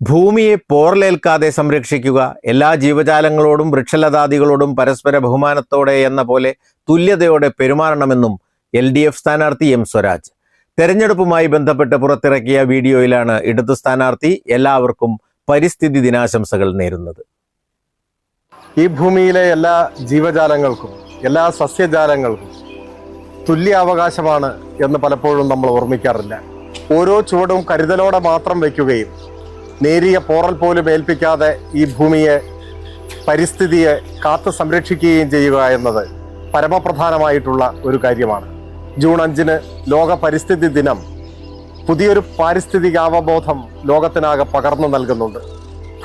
ഭൂമിയെ പോർലേൽക്കാതെ സംരക്ഷിക്കുക എല്ലാ ജീവജാലങ്ങളോടും വൃക്ഷലതാദികളോടും പരസ്പര ബഹുമാനത്തോടെ എന്ന പോലെ തുല്യതയോടെ പെരുമാറണമെന്നും എൽ ഡി എഫ് സ്ഥാനാർത്ഥി എം സ്വരാജ്. തെരഞ്ഞെടുപ്പുമായി ബന്ധപ്പെട്ട് പുറത്തിറക്കിയ വീഡിയോയിലാണ് ഇടതു സ്ഥാനാർത്ഥി എല്ലാവർക്കും പരിസ്ഥിതി ദിനാശംസകൾ നേരുന്നത്. ഈ ഭൂമിയിലെ എല്ലാ ജീവജാലങ്ങൾക്കും എല്ലാ സസ്യജാലങ്ങൾക്കും തുല്യ അവകാശമാണ് എന്ന് പലപ്പോഴും നമ്മൾ ഓർമ്മിക്കാറില്ല. ഓരോ ചുവടും കരുതലോടെ മാത്രം വയ്ക്കുകയും നേരിയ പോറൽ പോലും ഏൽപ്പിക്കാതെ ഈ ഭൂമിയെ പരിസ്ഥിതിയെ കാത്തു സംരക്ഷിക്കുകയും ചെയ്യുക എന്നത് പരമപ്രധാനമായിട്ടുള്ള ഒരു കാര്യമാണ്. ജൂൺ അഞ്ചിന് ലോക പരിസ്ഥിതി ദിനം പുതിയൊരു പാരിസ്ഥിതിക അവബോധം ലോകത്തിനാകെ പകർന്നു നൽകുന്നുണ്ട്.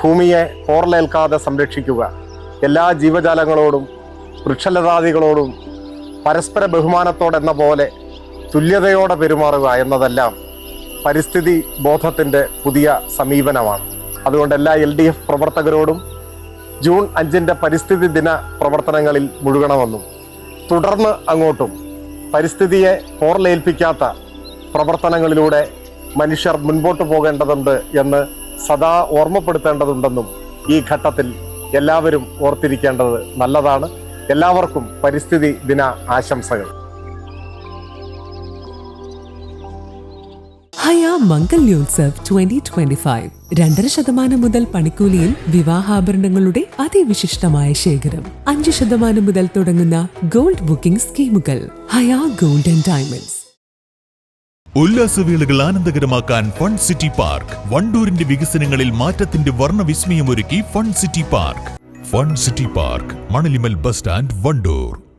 ഭൂമിയെ പോറലേൽക്കാതെ സംരക്ഷിക്കുക എല്ലാ ജീവജാലങ്ങളോടും വൃക്ഷലതാദികളോടും പരസ്പര ബഹുമാനത്തോടെന്ന പോലെ തുല്യതയോടെ പെരുമാറുക എന്നതെല്ലാം പരിസ്ഥിതി ബോധത്തിന്റെ പുതിയ സമീപനമാണ്. അതുകൊണ്ട് എല്ലാ എൽ ഡി എഫ് പ്രവർത്തകരോടും ജൂൺ അഞ്ചിന്റെ പരിസ്ഥിതി ദിന പ്രവർത്തനങ്ങളിൽ മുഴുകണമെന്നും തുടർന്ന് അങ്ങോട്ടും പരിസ്ഥിതിയെ പോർലേൽപ്പിക്കാത്ത പ്രവർത്തനങ്ങളിലൂടെ മനുഷ്യർ മുൻപോട്ട് പോകേണ്ടതുണ്ട് എന്ന് സദാ ഓർമ്മപ്പെടുത്തേണ്ടതുണ്ടെന്നും ഈ ഘട്ടത്തിൽ എല്ലാവരും ഓർത്തിരിക്കേണ്ടത് നല്ലതാണ്. എല്ലാവർക്കും പരിസ്ഥിതി ദിന ആശംസകൾ. Haya Mangalyotsav twenty twenty five രണ്ടര ശതമാനം മുതൽ പണിക്കൂലിയിൽ വിവാഹാഭരണങ്ങളുടെ അതിവിശിഷ്ടമായ ശേഖരം. അഞ്ച് ശതമാനം മുതൽ തുടങ്ങുന്ന ഗോൾഡ് ബുക്കിംഗ് സ്കീമുകൾ. Haya gold and diamonds. ഉല്ലാസവേളകൾ ആനന്ദകരമാക്കാൻ ഫൺ സിറ്റി പാർക്ക്. വണ്ടൂരിന്റെ വികസനങ്ങളിൽ മാറ്റത്തിന്റെ വർണവിസ്മയമൊരുക്കി fun city park. Fun city park Manalimal bus stand Wandoor.